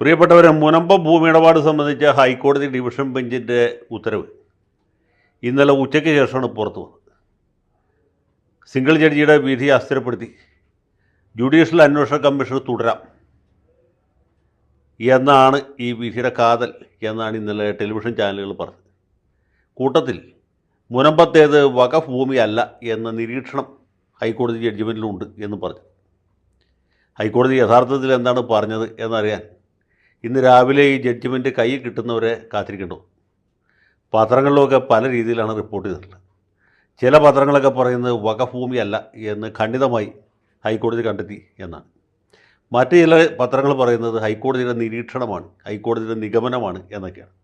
പ്രിയപ്പെട്ടവരെ മുനമ്പം ഭൂമി ഇടപാട് സംബന്ധിച്ച ഹൈക്കോടതി ഡിവിഷൻ ബെഞ്ചിന്റെ ഉത്തരവ്. ഇന്നലെ ഉച്ചയ്ക്ക് ശേഷമാണ് പുറത്തു വന്നത്. സിംഗിൾ ജഡ്ജിയുടെ വിധി അസ്ഥിരപ്പെടുത്തി. ജുഡീഷ്യൽ അന്വേഷണ കമ്മീഷൻ തുടരാം എന്നാണ് ഈ വിധിയുടെ കാതൽ എന്നാണ് ഇന്നലെ ടെലിവിഷൻ ചാനലുകൾ പറഞ്ഞത്. കൂട്ടത്തിൽ മുനമ്പത്തേത് വഖഫ് ഭൂമിയല്ല എന്ന നിരീക്ഷണം ഹൈക്കോടതി ജഡ്ജിമെന്റിലുണ്ട് എന്ന് പറഞ്ഞു. ഹൈക്കോടതി യഥാർത്ഥത്തിൽ എന്താണ് പറഞ്ഞത് എന്നറിയാൻ ഇന്ന് രാവിലെ ഈ ജഡ്ജ്മെന്റ് കയ്യിൽ കിട്ടുന്നവരെ കാത്തിരിക്കേണ്ടു? പത്രങ്ങളിലൊക്കെ പല രീതിയിലാണ് റിപ്പോർട്ട് ചെയ്തിട്ടുള്ളത്. ചില പത്രങ്ങളൊക്കെ പറയുന്നത് വകഭൂമിയല്ല ഭൂമിയല്ല എന്ന് ഖണ്ഡിതമായി ഹൈക്കോടതി കണ്ടെത്തി എന്നാണ്. മറ്റ് ചില പത്രങ്ങൾ പറയുന്നത് ഹൈക്കോടതിയുടെ നിരീക്ഷണമാണ് ഹൈക്കോടതിയുടെ നിഗമനമാണ് എന്നൊക്കെയാണ്.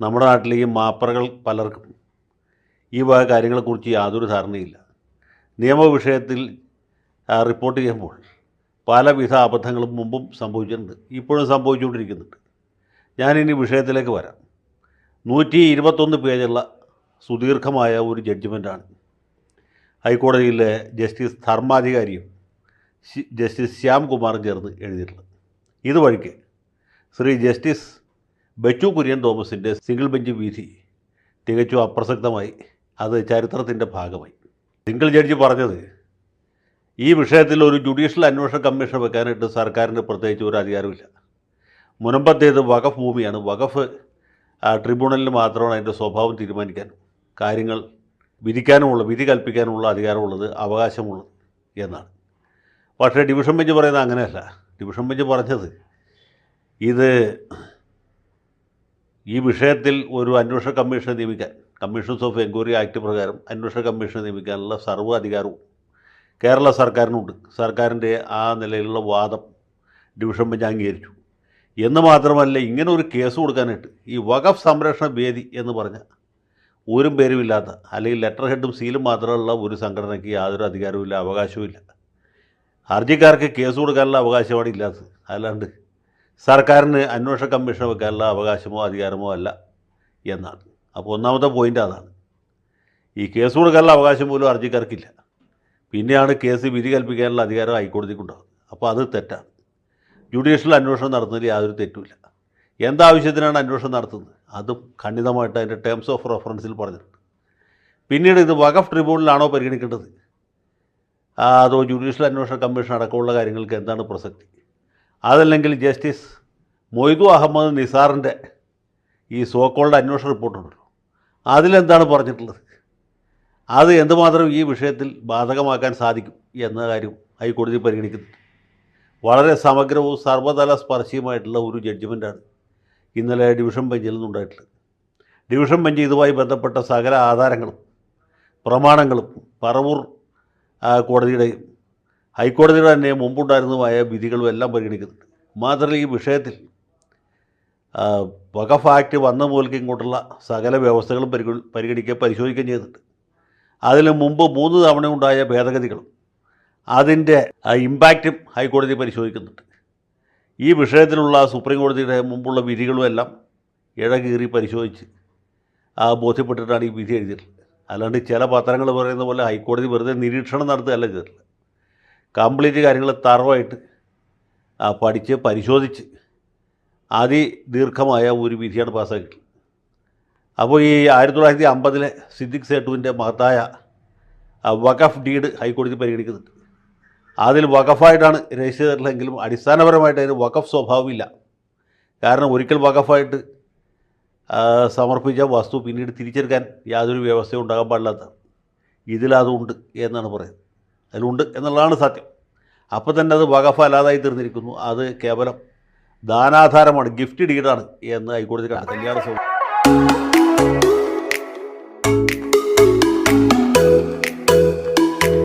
നമ്മുടെ നാട്ടിൽ ഈ മാപ്പറകൾ പലർക്കും ഈ വക കാര്യങ്ങളെക്കുറിച്ച് യാതൊരു ധാരണയില്ല. നിയമവിഷയത്തിൽ റിപ്പോർട്ട് ചെയ്യുമ്പോൾ പലവിധ അബദ്ധങ്ങളും മുമ്പും സംഭവിച്ചിട്ടുണ്ട് ഇപ്പോഴും സംഭവിച്ചുകൊണ്ടിരിക്കുന്നുണ്ട്. ഞാനിനി വിഷയത്തിലേക്ക് വരാം. നൂറ്റി ഇരുപത്തൊന്ന് പേജുള്ള സുദീർഘമായ ഒരു ജഡ്ജ്മെന്റാണ് ഹൈക്കോടതിയിലെ ജസ്റ്റിസ് ധർമാധികാരിയും ജസ്റ്റിസ് ശ്യാംകുമാറും ചേർന്ന് എഴുതിയിട്ടുള്ളത്. ഇതുവഴിക്ക് ശ്രീ ജസ്റ്റിസ് ബച്ചു കുര്യൻ തോമസിന്റെ സിംഗിൾ ബെഞ്ച് വിധി തികച്ചും അപ്രസക്തമായി അത് ചരിത്രത്തിന്റെ ഭാഗമായി. സിംഗിൾ ജഡ്ജി പറഞ്ഞത് ഈ വിഷയത്തിൽ ഒരു ജുഡീഷ്യൽ അന്വേഷണ കമ്മീഷൻ വെക്കാനായിട്ട് സർക്കാരിന് പ്രത്യേകിച്ച് ഒരു അധികാരമില്ല. മുനമ്പത്തേത് വഖഫ് ഭൂമിയാണ്. വഖഫ് ട്രിബ്യൂണലിന് മാത്രമാണ് അതിന്റെ സ്വഭാവം തീരുമാനിക്കാൻ കാര്യങ്ങൾ വിധിക്കാനുമുള്ള വിധി കൽപ്പിക്കാനുള്ള അധികാരമുള്ളത് അവകാശമുള്ളത് എന്നാണ്. പക്ഷേ ഡിവിഷൻ ബെഞ്ച് പറയുന്നത് അങ്ങനെയല്ല. ഡിവിഷൻ ബെഞ്ച് പറഞ്ഞത് ഇത് ഈ വിഷയത്തിൽ ഒരു അന്വേഷണ കമ്മീഷനെ നിയമിക്കാൻ കമ്മീഷൻസ് ഓഫ് എൻക്വയറി ആക്ട് പ്രകാരം അന്വേഷണ കമ്മീഷനെ നിയമിക്കാനുള്ള സർവ അധികാരവും കേരള സർക്കാരിനുണ്ട്. സർക്കാരിന്റെ ആ നിലയിലുള്ള വാദം ഡിവിഷൻ ബെഞ്ച് അംഗീകരിച്ചു. എന്ന് മാത്രമല്ല ഇങ്ങനെ ഒരു കേസ് കൊടുക്കാനായിട്ട് ഈ വഖഫ് സംരക്ഷണ വേദി എന്ന് പറഞ്ഞ ഒരു പേരുമില്ലാത്ത അല്ലെങ്കിൽ ലെറ്റർ ഹെഡും സീലും മാത്രമുള്ള ഒരു സംഘടനയ്ക്ക് യാതൊരു അധികാരവുമില്ല അവകാശവുമില്ല. ഹർജിക്കാർക്ക് കേസ് കൊടുക്കാനുള്ള അവകാശമാണ് ഇല്ലാത്തത് അല്ലാണ്ട് സർക്കാരിന് അന്വേഷണ കമ്മീഷൻ വെക്കാനുള്ള അവകാശമോ അധികാരമോ അല്ല എന്നാണ്. അപ്പോൾ ഒന്നാമത്തെ പോയിന്റ് അതാണ്. ഈ കേസ് കൊടുക്കാനുള്ള അവകാശം പോലും ഹർജിക്കാർക്കില്ല. പിന്നെയാണ് കേസ് വിധി കൽപ്പിക്കാനുള്ള അധികാരം ഹൈക്കോടതിക്കുണ്ടാകുന്നത് അപ്പോൾ അത് തെറ്റാണ്. ജുഡീഷ്യൽ അന്വേഷണം നടത്തുന്നതിൽ യാതൊരു തെറ്റുമില്ല. എന്താവശ്യത്തിനാണ് അന്വേഷണം നടത്തുന്നത്? അതും ഖണ്ഡിതമായിട്ട് അതിന്റെ ടേംസ് ഓഫ് റെഫറൻസിൽ പറഞ്ഞിട്ടുണ്ട്. പിന്നീട് ഇത് വഖഫ് ട്രിബ്യൂണലാണോ പരിഗണിക്കേണ്ടത്? അതോ ജുഡീഷ്യൽ അന്വേഷണ കമ്മീഷൻ അടക്കമുള്ള കാര്യങ്ങൾക്ക് എന്താണ് പ്രസക്തി? അതല്ലെങ്കിൽ ജസ്റ്റിസ് മൊയ്തു അഹമ്മദ് നിസാറിന്റെ ഈ സോക്കോളുടെ അന്വേഷണ റിപ്പോർട്ടുണ്ടല്ലോ. അതിലെന്താണ് പറഞ്ഞിട്ടുള്ളത്? അത് എന്തുമാത്രം ഈ വിഷയത്തിൽ ബാധകമാക്കാൻ സാധിക്കും എന്ന കാര്യം ഹൈക്കോടതി പരിഗണിക്കുന്നു. വളരെ സമഗ്രവും സർവതല സ്പർശിയുമായിട്ടുള്ള ഒരു ജഡ്ജ്മെന്റാണ് ഇന്നലെ ഡിവിഷൻ ബെഞ്ചിൽ നിന്നുണ്ടായിട്ടുള്ളത്. ഡിവിഷൻ ബെഞ്ച് ഇതുമായി ബന്ധപ്പെട്ട സകല ആധാരങ്ങളും പ്രമാണങ്ങളും പറവൂർ കോടതിയുടെയും ഹൈക്കോടതിയുടെ തന്നെ മുമ്പുണ്ടായിരുന്നതുമായ വിധികളും എല്ലാം പരിഗണിക്കുന്നുണ്ട്. മാത്രമല്ല ഈ വിഷയത്തിൽ വകഫ് ആക്ട് വന്ന മുതൽക്ക് ഇങ്ങോട്ടുള്ള സകല വ്യവസ്ഥകളും പരിഗണി പരിഗണിക്കുകയും പരിശോധിക്കുകയും ചെയ്തിട്ടുണ്ട്. അതിന് മുമ്പ് മൂന്ന് തവണ ഉണ്ടായ ഭേദഗതികളും അതിന്റെ ഇമ്പാക്റ്റും ഹൈക്കോടതി പരിശോധിക്കുന്നുണ്ട്. ഈ വിഷയത്തിലുള്ള സുപ്രീം കോടതിയുടെ മുമ്പുള്ള വിധികളുമെല്ലാം ഇഴകീറി പരിശോധിച്ച് ആ ബോധ്യപ്പെട്ടിട്ടാണ് ഈ വിധി എഴുതിയിട്ടുള്ളത്. അല്ലാണ്ട് ചില പത്രങ്ങൾ പറയുന്ന പോലെ ഹൈക്കോടതി വെറുതെ നിരീക്ഷണം നടത്തുകയല്ല ചെയ്തിട്ടുള്ളത് കംപ്ലീറ്റ് കാര്യങ്ങൾ തറവായിട്ട് പഠിച്ച് പരിശോധിച്ച് അതിദീർഘമായ ഒരു വിധിയാണ് പാസ്സാക്കിയിട്ടുള്ളത്. അപ്പോൾ ഈ ആയിരത്തി തൊള്ളായിരത്തി അമ്പതിലെ സിദ്ദിഖ് സേട്ടുവിന്റെ മഹത്തായ വഖഫ് ഡീഡ് ഹൈക്കോടതി പരിഗണിക്കുന്നുണ്ട്. അതിൽ വഖഫായിട്ടാണ് രജിസ്റ്റർ ചെയ്തിട്ടുള്ളതെങ്കിലും അടിസ്ഥാനപരമായിട്ട് അതിന് വഖഫ് സ്വഭാവമില്ല. കാരണം ഒരിക്കൽ വഖഫായിട്ട് സമർപ്പിച്ച വസ്തു പിന്നീട് തിരിച്ചെടുക്കാൻ യാതൊരു വ്യവസ്ഥയും ഉണ്ടാകാൻ പാടില്ലാത്ത ഇതിലതുണ്ട് എന്നാണ് പറയുന്നത്. അതിലുണ്ട് എന്നുള്ളതാണ് സത്യം. അപ്പോൾ തന്നെ അത് വഖഫ് അല്ലാതായി തീർന്നിരിക്കുന്നു. അത് കേവലം ദാനാധാരമാണ് ഗിഫ്റ്റ് ഡീഡാണ് എന്ന് ഹൈക്കോടതി കല്യാണ സൗ